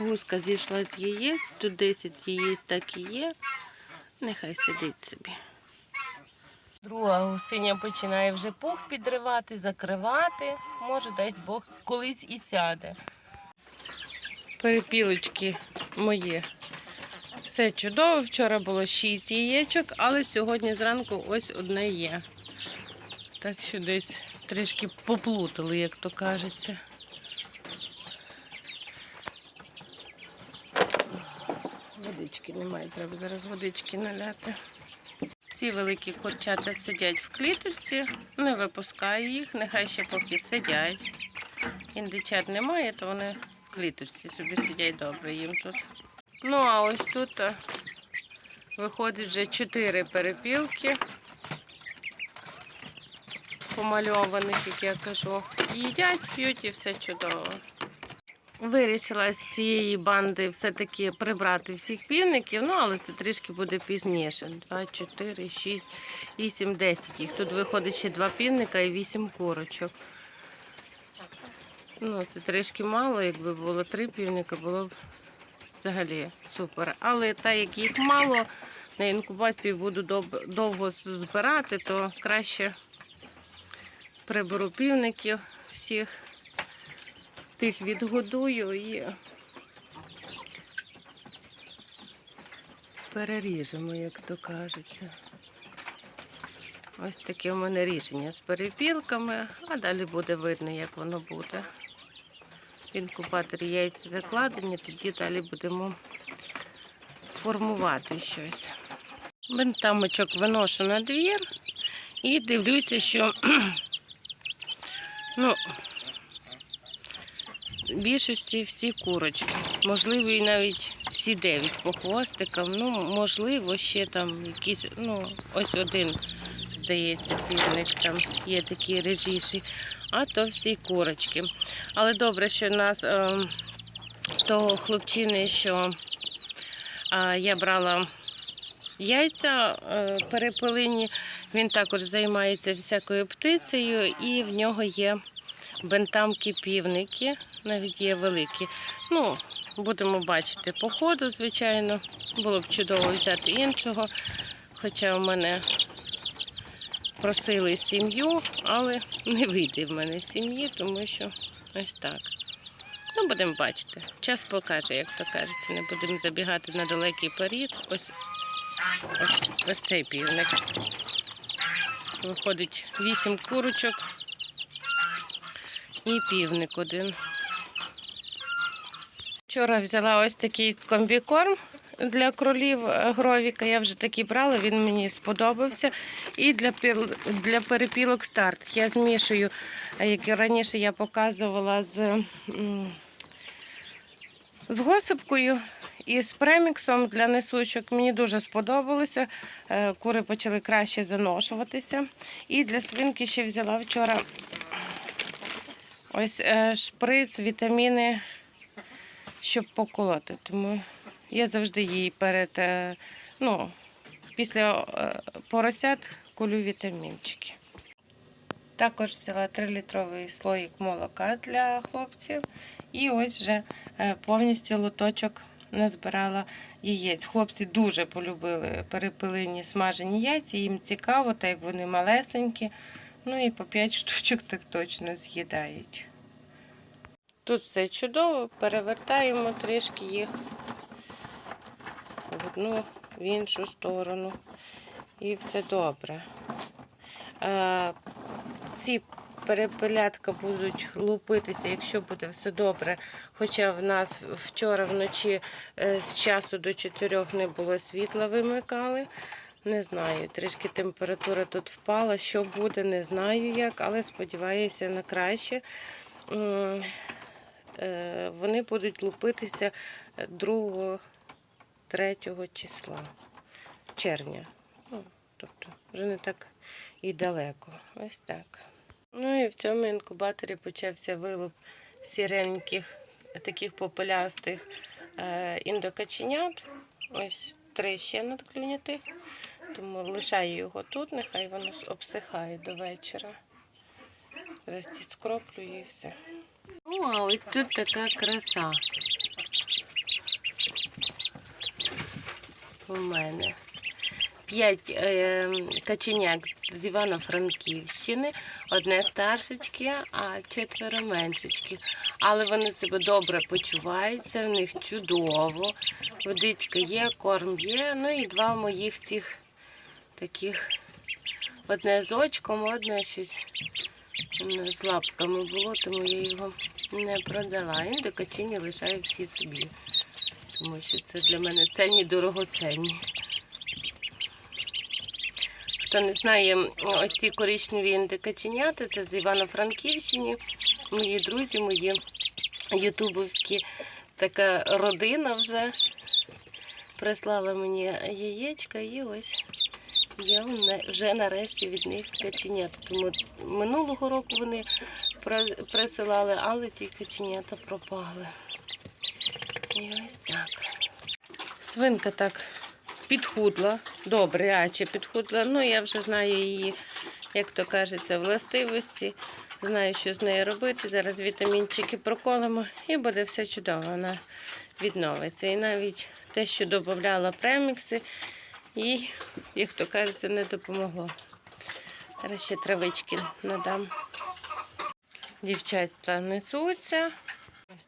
Гуска зійшла з яєць, тут 10 яєць так і є. Нехай сидить собі. Друга гусиня починає вже пух підривати, закривати. Може, десь Бог колись і сяде. Перепілочки мої. Все чудово. Вчора було 6 яєчок, але сьогодні зранку ось одне є. Так що десь трішки поплутали, як то кажеться. Водички немає, треба зараз водички наляти. Ці великі курчата сидять в кліточці, не випускаю їх, нехай ще поки сидять. Індичат немає, то вони в кліточці собі сидять добре їм тут. Ну, а ось тут виходить вже чотири перепілки помальованих, як я кажу. Їдять, п'ють і все чудово. Вирішила з цієї банди все-таки прибрати всіх півників, ну але це трішки буде пізніше. 2, 4, 6, 8, 10 їх. Тут виходить ще два півника і 8 курочок. Ну, це трішки мало, якби було три півника, було б взагалі супер. Але так як їх мало, на інкубацію буду довго збирати, то краще приберу півників всіх тих відгодую і переріжемо, як то кажеться. Ось таке в мене рішення з перепілками, а далі буде видно, як воно буде. В інкубаторі яйця закладені, тоді далі будемо формувати щось. Бентамочок виношу на двір і дивлюся, що ну, більшості всі курочки. Можливо, і навіть всі дев'ять по хвостикам. Ну, можливо, ще там якісь, ну, ось один, здається, півник там є такі режіші, а то всі курочки. Але добре, що нас е, того хлопчини, що е, я брала яйця е, перепилині, він також займається всякою птицею, і в нього є бентамки півники, навіть є великі. Ну, будемо бачити по ходу, звичайно. Було б чудово взяти іншого. Хоча в мене просили сім'ю, але не вийде в мене сім'ї, тому що ось так. Ну, будемо бачити. Час покаже, як то кажеться. Не будемо забігати на далекий період. Ось, ось, ось цей півник. Виходить вісім курочок і півник один. Вчора взяла ось такий комбікорм для кролів е, гровіка. Я вже такий брала, він мені сподобався. І для, для перепілок старт. Я змішую, е, як і раніше я показувала з, з госипкою і з преміксом для несучок. Мені дуже сподобалося. Е, Кури почали краще заношуватися. І для свинки ще взяла вчора Ось е, шприц, вітаміни, щоб поколоти. Тому я завжди їй перед, е, ну, після е, поросят колю вітамінчики. Також взяла 3-літровий слоїк молока для хлопців. І ось вже повністю лоточок назбирала яєць. Хлопці дуже полюбили перепилені смажені яйця, їм цікаво, так як вони малесенькі. Ну і по 5 штучок так точно з'їдають. Тут все чудово, перевертаємо трішки їх в одну, в іншу сторону. І все добре. А, ці перепелятка будуть лупитися, якщо буде все добре. Хоча в нас вчора вночі е, з часу до 4 не було світла, вимикали. Не знаю, трішки температура тут впала. Що буде, не знаю як, але сподіваюся на краще. Е, Вони будуть лупитися 2-3 числа червня. Ну, тобто вже не так і далеко. Ось так. Ну і в цьому інкубаторі почався вилуп сіреньких, таких попелястих е, індокаченят. Ось три ще надклюнятих. Тому лишаю його тут, нехай воно обсихає до вечора. Зараз скроплю і все. Ну, а ось тут така краса. у мене. П'ять е, каченяк з Івано-Франківщини, одне старшечки, а четверо меншечки. Але вони себе добре почуваються, в них чудово. Водичка є, корм є. Ну і два моїх цих таких. Одне з очком, одне щось з лапками було, тому я його не продала. І до качині лишаю всі собі. Тому що це для мене ценні, дорогоценні. Хто не знає, ось ці коричневі індикаченята, це з Івано-Франківщини. Мої друзі, мої ютубовські така родина вже прислала мені яєчка і ось я вже нарешті від них каченята. Тому минулого року вони присилали, але ті каченята пропали. І ось так. Свинка так підхудла, добре, аче підхудла. Ну, я вже знаю її, як то кажеться, властивості. Знаю, що з нею робити. Зараз вітамінчики проколимо і буде все чудово. Вона відновиться. І навіть те, що додавала премікси, їй, як то кажеться, не допомогло. Зараз ще травички надам. Дівчата несуться.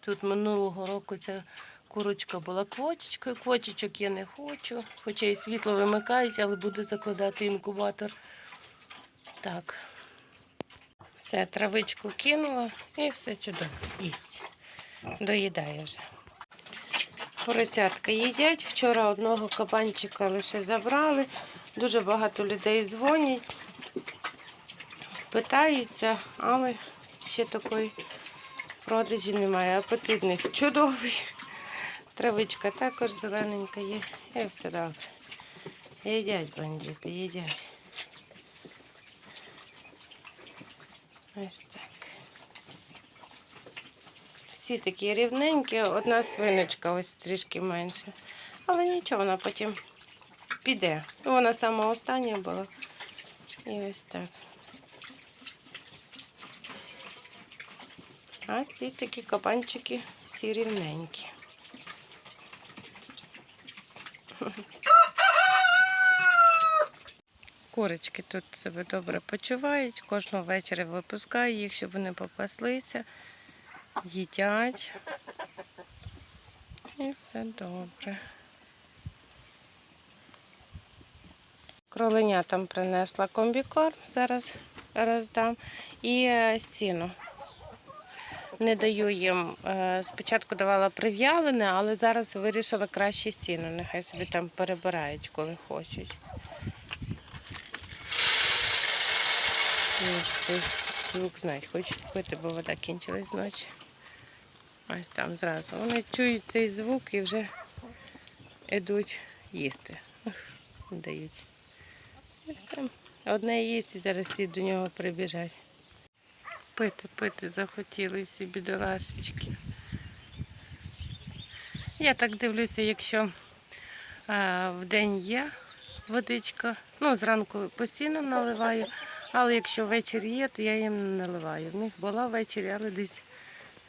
Тут минулого року ця курочка була квочечкою. Квочечок я не хочу, хоча і світло вимикають, але буду закладати інкубатор. Так. Все, травичку кинула і все чудово. Їсть. Доїдає вже. Поросятка їдять. Вчора одного кабанчика лише забрали. Дуже багато людей дзвонять, питаються, але ще такої продажі немає. Апетит в чудовий. Травичка також зелененька є. І все добре. Їдять бандити, їдять. Ось так. Всі такі рівненькі, одна свиночка ось трішки менше. Але нічого, вона потім піде. Ну, Вона сама остання була. І ось так. А ці такі кабанчики всі рівненькі. Курочки тут себе добре почувають. Кожного вечора випускаю їх, щоб вони попаслися, їдять. І все добре. Кроленятам принесла комбікорм, зараз роздам. І е, сіно. Не даю їм. е, Спочатку давала прив'ялене, але зараз вирішила краще сіно. Нехай собі там перебирають, коли хочуть. Ну, Звук знають, хочуть пити, бо вода кінчилась ночі. Ось там зразу. Вони чують цей звук і вже йдуть їсти. Дають. Ось там. Одне їсть і зараз всі до нього прибіжать. Пити, пити захотіли всі бідолашечки. Я так дивлюся, якщо а, в день є водичка, ну, зранку постійно наливаю, але якщо вечір є, то я їм не наливаю. В них була ввечері, але десь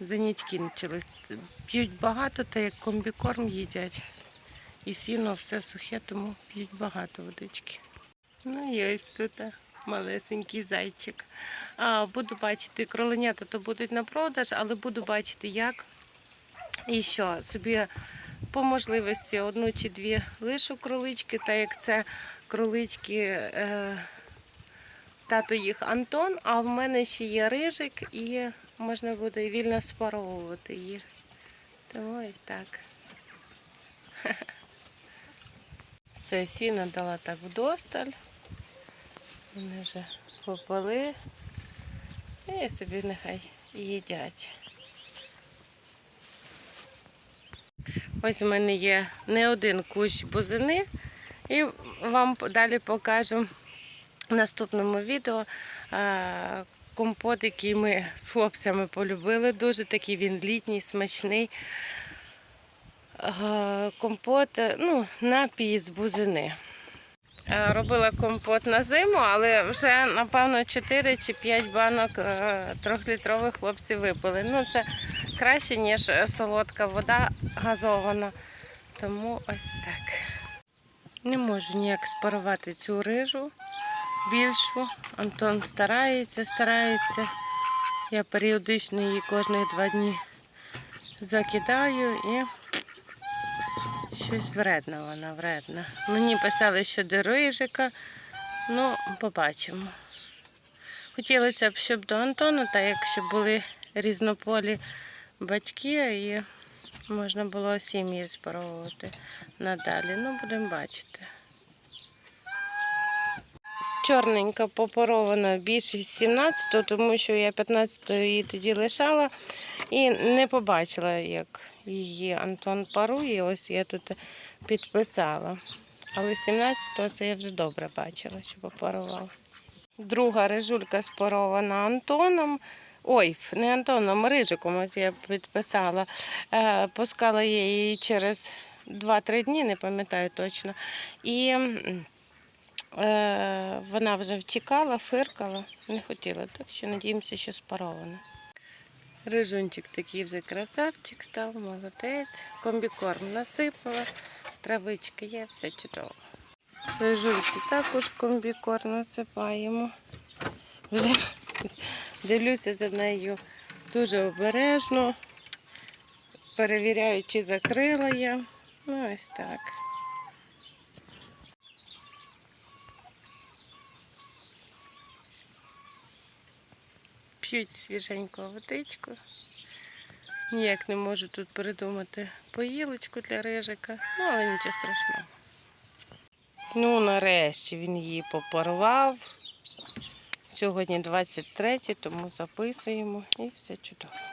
за ніч. П'ють багато, та як комбікорм їдять. І сіно все сухе, тому п'ють багато водички. Ну, є ось тут малесенький зайчик. А, буду бачити, кроленята то будуть на продаж, але буду бачити, як і що. Собі по можливості одну чи дві лишу кролички, та як це кролички. Е, Тато їх Антон, а в мене ще є рижик і можна буде вільно спаровувати їх. Тому ось так. Все, сіно дала так вдосталь. Вони вже попали. І собі нехай їдять. Ось у мене є не один кущ бузини, і вам далі покажу в наступному відео компот, який ми з хлопцями полюбили. Дуже такий він літній, смачний. Е, Компот, е, ну, напій з бузини. Е, Робила компот на зиму, але вже, напевно, 4 чи 5 банок трьохлітрових хлопці випили. Ну, це краще, ніж солодка вода газована. Тому ось так. Не можу ніяк спарувати цю рижу більшу. Антон старається, старається. Я періодично її кожні два дні закидаю і щось вредна вона, вредна. Мені писали, що до рижика. Ну, побачимо. Хотілося б, щоб до Антона, так якщо були різнополі батьки і можна було сім'ї спаровувати надалі. Ну, будемо бачити. Чорненька попорована більшість 17-го, тому що я 15-го її тоді лишала і не побачила, як її Антон парує. Ось я тут підписала. Але 17-го це я вже добре бачила, що попарував. Друга рижулька спарована Антоном. Ой, не Антоном, Рижиком, ось я підписала. Е, Пускала я її через 2-3 дні, не пам'ятаю точно. І вона вже втікала, фиркала, не хотіла, так що надіємося, що спарована. Рижунчик такий вже красавчик став, молодець. Комбікорм насипала, травички є, все чудово. Рижульки також комбікорм насипаємо. Вже дивлюся за нею дуже обережно. Перевіряю, чи закрила я. Ну, ось так. П'ють свіженьку водичку. Ніяк не можу тут придумати поїлочку для рижика, ну але нічого страшного. Ну, нарешті він її попорвав. Сьогодні 23, тому записуємо і все чудово.